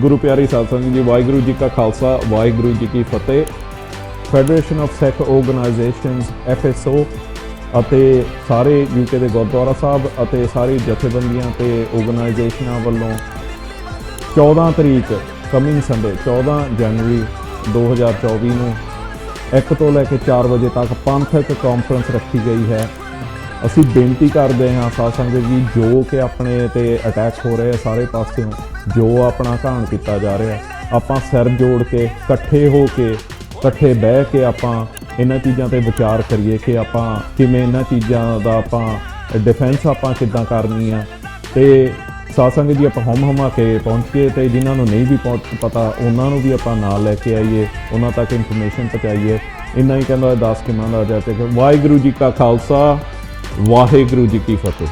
ਗੁਰੂ ਪਿਆਰੀ ਸਾਧ ਸੰਗਤ ਜੀ, ਵਾਹਿਗੁਰੂ ਜੀ ਕਾ ਖਾਲਸਾ, ਵਾਹਿਗੁਰੂ ਜੀ ਕੀ ਫਤਿਹ। Federation of Sikh organisations FSO ਅਤੇ ਸਾਰੇ ਯੂਕੇ ਦੇ ਗੁਰਦੁਆਰਾ ਸਾਹਿਬ ਅਤੇ ਸਾਰੀ ਜਥੇਬੰਦੀਆਂ ਤੇ ਆਰਗੇਨਾਈਜੇਸ਼ਨਾਂ ਵੱਲੋਂ 14 ਤਰੀਕ ਕਮਿੰਗ ਸੰਡੇ 14 ਜਨਵਰੀ 2024 ਨੂੰ 1 ਤੋਂ ਲੈ ਕੇ 4 ਵਜੇ ਤੱਕ ਪੰਥਕ ਕਾਨਫਰੰਸ ਰੱਖੀ ਗਈ ਹੈ। ਅਸੀਂ ਬੇਨਤੀ ਕਰਦੇ ਹਾਂ ਸਾਧ ਸੰਗਤ ਜੀ, ਜੋ ਕਿ ਆਪਣੇ ਤੇ ਅਟੈਕ ਹੋ ਰਹੇ ਆ ਸਾਰੇ ਪਾਸਿਓਂ, ਜੋ ਆਪਣਾ ਘਾਣ ਕੀਤਾ ਜਾ ਰਿਹਾ, ਆਪਾਂ ਸਿਰ ਜੋੜ ਕੇ, ਇਕੱਠੇ ਹੋ ਕੇ, ਇਕੱਠੇ ਬਹਿ ਕੇ ਆਪਾਂ ਇਹਨਾਂ ਚੀਜ਼ਾਂ ਤੇ ਵਿਚਾਰ ਕਰੀਏ ਕਿ ਆਪਾਂ ਕਿਵੇਂ ਇਹਨਾਂ ਚੀਜ਼ਾਂ ਦਾ ਆਪਾਂ ਡਿਫੈਂਸ ਆਪਾਂ ਕਿੱਦਾਂ ਕਰਨੀ ਆ। ਤੇ ਸਾਧ ਜੀ, ਆਪਾਂ ਹਮ ਹਮਾ ਕੇ ਪਹੁੰਚੀਏ ਤੇ ਜਿਨ੍ਹਾਂ ਨੂੰ ਨਹੀਂ ਵੀ ਪਹੁੰਚ ਪਤਾ, ਉਹਨਾਂ ਨੂੰ ਵੀ ਆਪਾਂ ਨਾਲ ਲੈ ਕੇ ਆਈਏ, ਉਹਨਾਂ ਤੱਕ ਇਨਫੋਰਮੇਸ਼ਨ ਪਹੁੰਚਾਈਏ। ਇੰਨਾ ਹੀ ਕਹਿੰਦਾ, ਦਾਸ ਕਿ ਦਾ ਆ ਜਾ ਤੇ ਵਾਹਿਗੁਰੂ ਜੀ ਕਾ ਖਾਲਸਾ। ਵਾਹਿਗੁਰੂ ਜੀ ਕੀ ਫਤਿਹ।